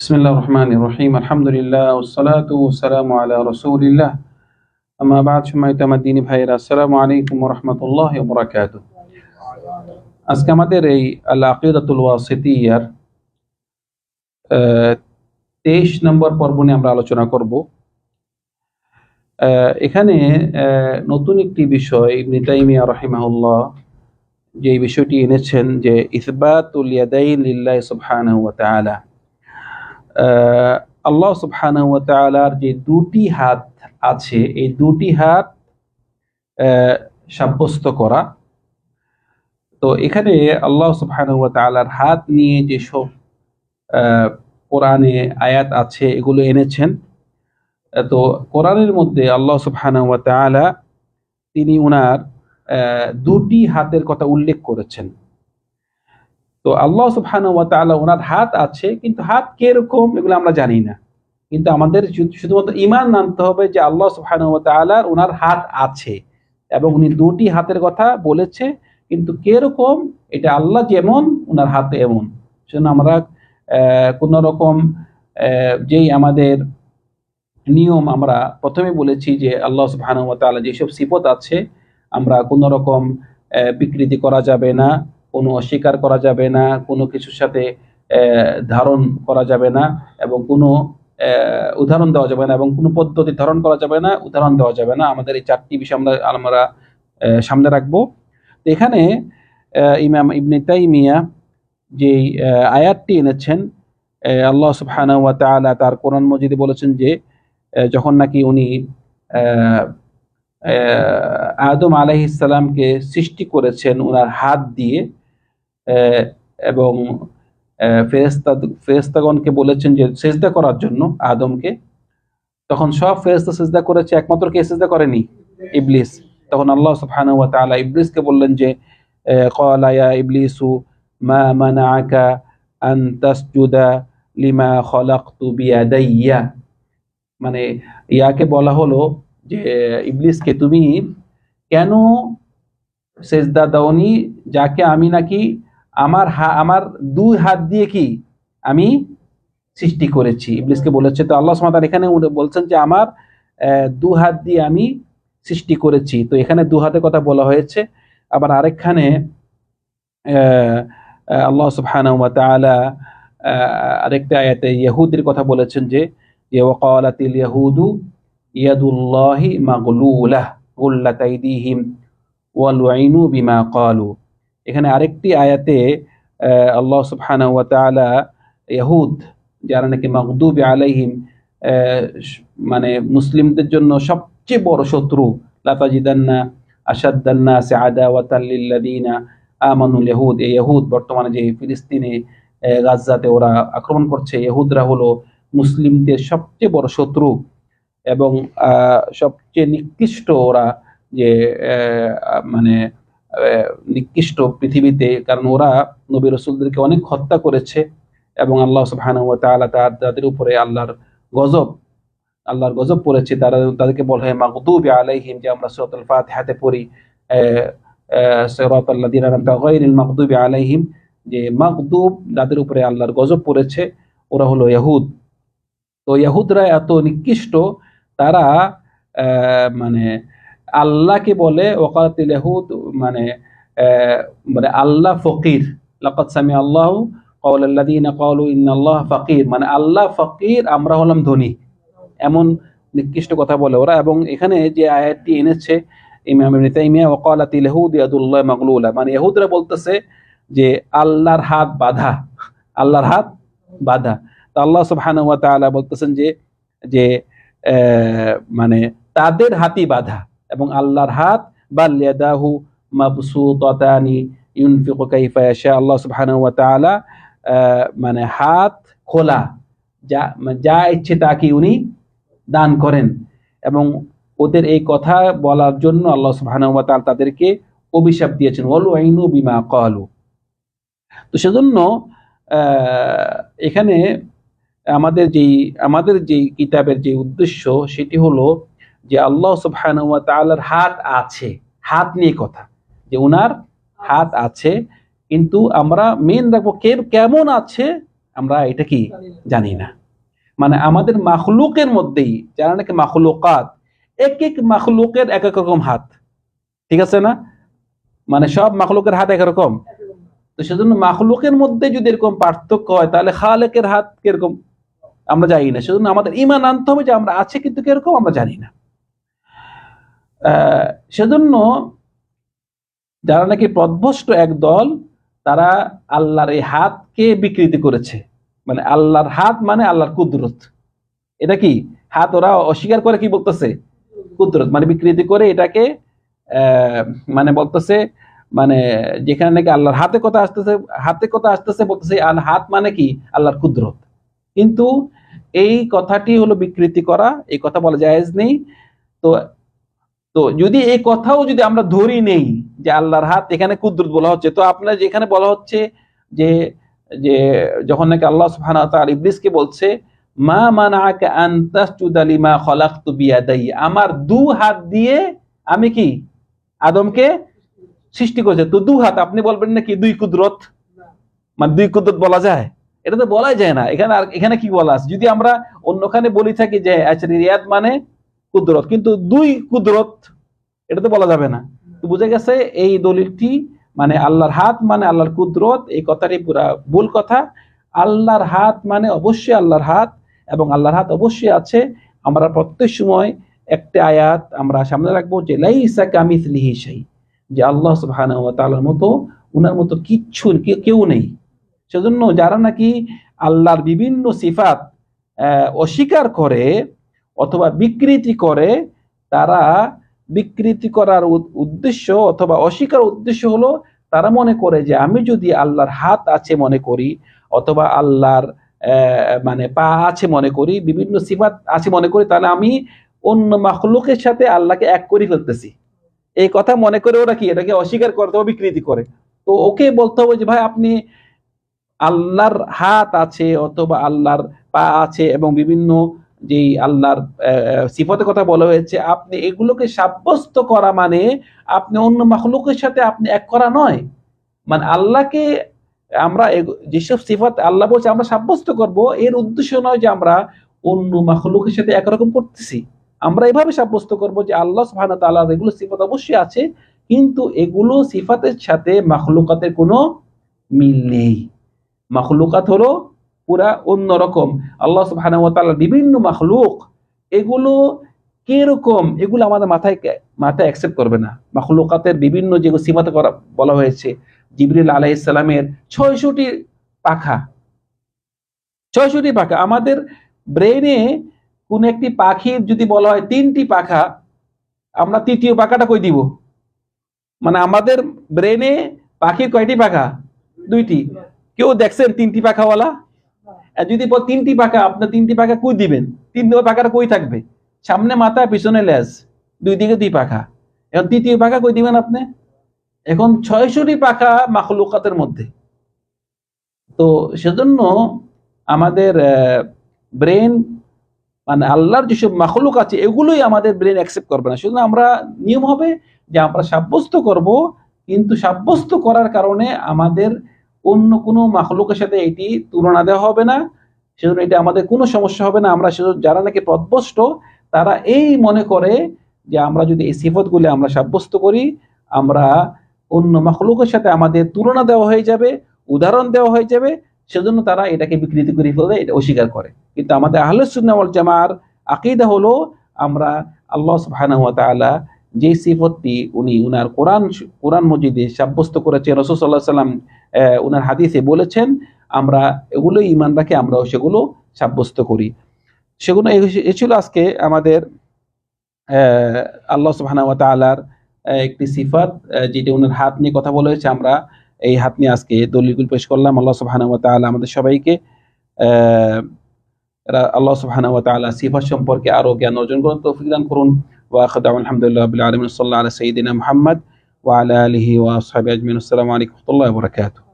بسم الله الرحمن الرحيم الحمد لله والصلاة والسلام على رسول الله أما بعد সম্মানিত আমার দিনী ভাইয়েরা আসসালামু আলাইকুম রহমতুল্লাহ বরাকাত আজকে আমাদের এই আল আকিদাতুল ওয়াসিতিয়ার তেইশ নম্বর পর্ব নিয়ে আমরা আলোচনা করব আহ, এখানে আহ, নতুন একটি বিষয় ইবনে তাইমিয়া রহিমাহুল্লাহ যে এই বিষয়টি এনেছেন যে ইসবাতুল ইয়াদাইন লিল্লাহি সুবহানাহু ওয়া তাআলা আহ, আল্লাহ সুবহানাহু তাআলার যে দুটি হাত আছে, এই দুটি হাত সাব্যস্ত করা। তো এখানে আল্লাহ সুবহানাহু তাআলার হাত নিয়ে যেসব কোরআনে আয়াত আছে, এগুলো এনেছেন। তো কোরআনের মধ্যে আল্লাহ সুবহানাহু ওয়া তাআলা তিনি ওনার দুটি হাতের কথা উল্লেখ করেছেন। তো আল্লাহ সুবহানাহু ওনার হাত আছে, কিন্তু হাত কীরকম এগুলো আমরা জানি না। কিন্তু আমাদের শুধুমাত্র ইমান আনতে হবে যে আল্লাহ সুবহানাহু ওনার হাত আছে এবং উনি দুটি হাতের কথা বলেছে, কিন্তু কীরকম এটা আল্লাহ যেমন, ওনার হাত এমন। সেজন্য আমরা কোন রকম যেই আমাদের নিয়ম আমরা প্রথমে বলেছি যে আল্লাহ সুবহানাহু যেসব সিফত আছে, আমরা কোনো রকম বিকৃতি করা যাবে না। কোনো অস্বীকার করা যাবে না, কোনো কিছুর সাথে ধারণ করা যাবে না এবং কোনো উদাহরণ দেওয়া যাবে না এবং কোনো পদ্ধতি ধারণ করা যাবে না, উদাহরণ দেওয়া যাবে না। আমাদের এই চারটি বিষয় আমরা আমরা সামনে রাখব। এখানে ইমাম ইবনে তাইমিয়া যে আয়াতটি এনেছেন আল্লাহ সুবহানাহু ওয়া তার কোরআন মজিদে বলেছেন যে যখন নাকি উনি আদম আলাইহিসসালামকে সৃষ্টি করেছেন ওনার হাত দিয়ে এবং আহ, ফেরেশতা ফেরেশতাগণকে বলেছেন যে সেজদা করার জন্য আদমকে। তখন সব ফেরেশতা সেজদা করেছে একমাত্র কে সেজদা করেনি? ইবলিস। তখন আল্লাহ সুবহানাহু ওয়া তাআলা ইবলিসকে বললেন যে ক্বালা ইয়া ইবলিসু মা মানাআকা আন তাসজুদা লিমা খলাকতু বিয়াদাইয়া। মানে ইয়াকে বলা হলো যে ইবলিসকে তুমি কেন সেজদা দাওনি যাকে আমি নাকি আমার হা- আমার দুই হাত দিয়ে কি আমি সৃষ্টি করেছি? ইবলিসকে বলেছে তো আল্লাহ ওয়া এখানে বলছেন যে আমার দু হাত দিয়ে আমি সৃষ্টি করেছি। তো এখানে দু হাতের কথা বলা হয়েছে। আবার আরেকখানে আল্লাহ সুবহানাহু ওয়া তাআলা আরেকটা আয়াতে ইহুদির কথা বলেছেন যে ওয়াকালাতিল ইয়াহুদু ইয়াদুল্লাহি মাগলুলাহ গুল্লাত আইদিহিম বিমা ক্বালু এখানে আরেকটি আয়াতে আল্লাহ সুবহানাহু ওয়া তাআলা ইহুদ যারা নাকি মাগদুবি আলাইহিম মানে মুসলিমদের জন্য সবচেয়ে বড় শত্রু লাতাজিদান্না আসাদ্দান্না আদাওয়াতাল লিল্লাযিনা আমানুল ইহুদ এই ইহুদ বর্তমানে যে ফিলিস্তিনে আহ, গাজ্জাতে ওরা আক্রমণ করছে ইহুদরা হলো মুসলিমদের সবচেয়ে বড় শত্রু এবং সবচেয়ে নিকৃষ্ট ওরা যে মানে নিকৃষ্ট পৃথিবীতে, কারণ ওরা নবী রসুলদেরকে অনেক হত্যা করেছে এবং আল্লাহ তার, তাদের উপরে আল্লাহর গজব আল্লাহর গজব পড়েছে। তারা তাদেরকে বলা হয় মাগদুবি আলাইহিম, যে আমরা সূরাতুল ফাতিহাতে পড়ি সিরাতাল লাযিনা আনআমতা গায়রিল মাগদুবি আলাইহিম, যে মাগদুব যাদের উপরে আল্লাহর গজব পড়েছে। ওরা হলো ইহুদ তো ইহুদরা এত নিকৃষ্ট, তারা মানে আল্লাহকে বলে ওকাতিল ইহুদ মানে মানে আল্লাহ ফকির। লাকাদ সামি আল্লাহ কওল আল্লাযীনা ক্বালু ইন্নাল্লাহ ফাকির। মানে আল্লাহ ফকির, আমরা হলাম ধনী। এমন নিকৃষ্ট কথা বলে ওরা। এবং এখানে যে আয়াতটি এনেছে ইমাম ইবনে তাইমিয়া ওয়াকালাতিল ইহুদ ইয়াদুল্লাহ মাগলুলা মানে ইহুদরা বলতেছে যে আল্লাহর হাত বাঁধা। আল্লাহর হাত বাঁধা। তো আল্লাহ সুবহানাহু ওয়া তাআলা বলতেছেন যে যে মানে তাদের হাতি বাঁধা। এবং আল্লাহর হাত, বাল ইয়াদাহু মাবসুতাতানি ইউনফিকু কাইফা ইয়াশা, আল্লাহ সুবহানাহু ওয়া তাআলা মানে হাত খোলা, যা মানে যা ইচ্ছে তাকে উনি দান করেন। এবং ওদের এই কথা বলার জন্য আল্লাহ সুবহানাহু ওয়া তাআলা তাদেরকে অভিশাপ দিয়েছেন, ওয়ালু আইনু বিমা ক্বালু। তো সেজন্য এখানে আমাদের যেই আমাদের যেই কিতাবের যে উদ্দেশ্য সেটি হলো যে আল্লাহ সুবহানাহু ওয়া হাত আছে। হাত নিয়ে কথা। যে ওনার হাত আছে। কিন্তু আমরা মেন রাখব কে, কেমন আছে, আমরা এটা কি জানি না। মানে আমাদের মাখলুকের মধ্যেই, যারা নাকি মাখলুকাত এক এক মাখলুকের এক এক রকম হাত। ঠিক আছে না? মানে সব মাখলুকের হাত একরকম তো সেজন্য মাখলুকের মধ্যে যদি এরকম পার্থক্য হয়, তাহলে খালেকের হাত কীরকম? আমরা জানি না। সেজন্য আমাদের ইমান আনতে হবে যে আমরা আছে কিন্তু কীরকম, আমরা জানি না। সেজন্য যারা নাকি প্রধ্বষ্ট এক দল, তারা আল্লাহর এই হাতকে বিকৃতি করেছে। মানে আল্লাহর হাত মানে আল্লাহর কুদরত। এটা কি? হাত ওরা অস্বীকার করে কি বলতেছে? কুদরত। মানে বিকৃতি করে এটাকে মানে বলতেছে মানে যেখানে নাকি আল্লাহর হাতে কথা আসতেছে, হাতে কথা আসতেছে বলতেছে, আল হাত মানে কি? আল্লাহর কুদরত। কিন্তু এই কথাটি হলো বিকৃতি করা, এই কথা বলা জায়েজ নেই। তো তো যদি এই কথাও যদি আমরা ধরি নেই যে আল্লাহর হাত, এখানে কুদরত বলা হচ্ছে, তো আপনার যেখানে বলা হচ্ছে যে যে যখন নাকি আল্লাহ সুবহানাহু বলছে, মা বিয়াদাই আমার দু হাত দিয়ে আমি কি আদমকে সৃষ্টি করেছে। তো দু হাত, আপনি বলবেন নাকি দুই কুদরত? মানে দুই কুদরত বলা যায়? এটা তো বলাই যায় না। এখানে আর, এখানে কি বলা আছে? যদি আমরা অন্যখানে বলি থাকি যে আচ্ছা রিয়াদ মানে কুদরত। কিন্তু দুই কুদরত এটা তো বলা যাবে না। তো বুঝে গেছে, এই দলিলটি মানে আল্লাহর হাত মানে আল্লাহর কুদরত, এই কথাটি পুরা ভুল কথা। আল্লাহর হাত মানে অবশ্যই আল্লাহর হাত, এবং আল্লাহর হাত অবশ্যই আছে। আমরা প্রত্যেক সময় একটা আয়াত আমরা সামনে রাখব যে, লাইসা কামিথলিহি শাই যে আল্লাহ সুবহানাহু ওয়া তাআলার মতো উনার মতো কিচ্ছু কেউ নেই। সেজন্য যারা নাকি আল্লাহর বিভিন্ন সিফাত অস্বীকার করে অথবা বিকৃতি করে, তারা বিকৃতি করার উদ্দেশ্য অথবা অস্বীকার উদ্দেশ্য হলো তারা মনে করে যে আমি যদি আল্লাহর হাত আছে মনে করি অথবা আল্লাহর মানে পা আছে মনে করি, বিভিন্ন সিফাত আছে মনে করি, তাহলে আমি অন্য মাখলুকের সাথে আল্লাহকে এক করে ফেলতেছি। এই কথা মনে করে ওরা কি? এটাকে অস্বীকার করে অথবা বিকৃতি করে। তো ওকে বলতে হবে যে, ভাই, আপনি আল্লাহর হাত আছে অথবা আল্লাহর পা আছে এবং বিভিন্ন যেই আল্লাহর সিফতের কথা বলা হয়েছে, আপনি এগুলোকে সাব্যস্ত করা মানে আপনি অন্য মাখলুকের সাথে আপনি এক করা নয়। মানে আল্লাহকে আমরা যেসব সিফাত আল্লাহ বলছে আমরা সাব্যস্ত করব, এর উদ্দেশ্য নয় যে আমরা অন্য মাখলুকের সাথে একরকম করতেছি। আমরা এভাবে সাব্যস্ত করব যে আল্লাহ ওয়া তাআলার এগুলো সিফাত অবশ্যই আছে, কিন্তু এগুলো সিফাতের সাথে মাখলুকাতের কোনো মিল নেই। মাখলুকাত হলো পুরা অন্যরকম আল্লাহ সুবহানাহু ওয়া বিভিন্ন মাখলুক, এগুলো কীরকম? এগুলো আমাদের মাথায় মাথায় অ্যাকসেপ্ট করবে না। মাখলুকাতের বিভিন্ন যেগুলো সিফাতে করা বলা হয়েছে, জিবরিল আলাইহিস সালামের ছয়শটি পাখা। ছয়শটি পাখা। আমাদের ব্রেনে কোন একটি পাখির যদি বলা হয় তিনটি পাখা, আমরা তৃতীয় পাখাটা কই দিব? মানে আমাদের ব্রেনে পাখির কয়টি পাখা? দুইটি। কেউ দেখছেন তিনটি পাখাওয়ালা? যদি তিনটি পাখা, আপনার তিনটি পাখা কই দিবেন? তিন নম্বর পাখাটা কই থাকবে? সামনে মাথা পিছনে লেজ। দুই দিকে দুই পাখা। এখন তৃতীয় পাখা কই দিবেন আপনি? এখন ছয়শটি পাখা মাখলুকাতের মধ্যে। তো সেজন্য আমাদের ব্রেন মানে আল্লাহর যেসব মাখলুক আছে, এগুলোই আমাদের ব্রেন অ্যাকসেপ্ট করবে না। সেজন্য আমরা নিয়ম হবে যে আমরা সাব্যস্ত করব, কিন্তু সাব্যস্ত করার কারণে আমাদের অন্য কোনো মাখলুকের সাথে এটি তুলনা দেওয়া হবে না। সেজন্য এটা আমাদের কোনো সমস্যা হবে না। আমরা সেজন্য যারা নাকি প্রদ্বষ্ট তারা এই মনে করে যে আমরা যদি এই সিফতগুলি আমরা সাব্যস্ত করি, আমরা অন্য মাখলুকের সাথে আমাদের তুলনা দেওয়া হয়ে যাবে, উদাহরণ দেওয়া হয়ে যাবে, সেজন্য তারা এটাকে বিকৃতি করে ফেলে এটা অস্বীকার করে। কিন্তু আমাদের আহলুসুন্নাহ ওয়াল জামার আকিদা হলো, আমরা আল্লাহ সুবহানাহু ওয়া যে সিফতটি উনি উনার কোরআন কোরআন মজিদে সাব্যস্ত করেছেন রসুল সাল্লাহ সাল্লাম উনার হাদিসে বলেছেন আমরা এগুলো ইমান রাখে আমরাও সেগুলো সাব্যস্ত করি। সেগুলো এ- ছিল আজকে আমাদের আল্লাহ সুবহানাহু ওয়া তাআলার আহ, একটি সিফাত যেটি উনার হাত নিয়ে কথা বলা হয়েছে। আমরা এই হাত নিয়ে আজকে দলিলগুলো পেশ করলাম। আল্লাহ সুবহানাহু ওয়া তাআলা আমাদের সবাইকে আল্লাহ সুবহানাহু ওয়া তাআলা সিফাত সম্পর্কে আরও জ্ঞান অর্জন করুন তৌফিক দান করুন। ওয়া আখিরু আলহামদুলিল্লাহ রাব্বিল আলামিন সাল্লাল্লাহু আলা সাইয়্যিদিনা মুহাম্মদ ওয়া আলা আলিহি ওয়া আসহাবিহি আজমাইন আসসালামু আলাইকুম ওয়া রাহমাতুল্লাহি ওয়া বারাকাতুহু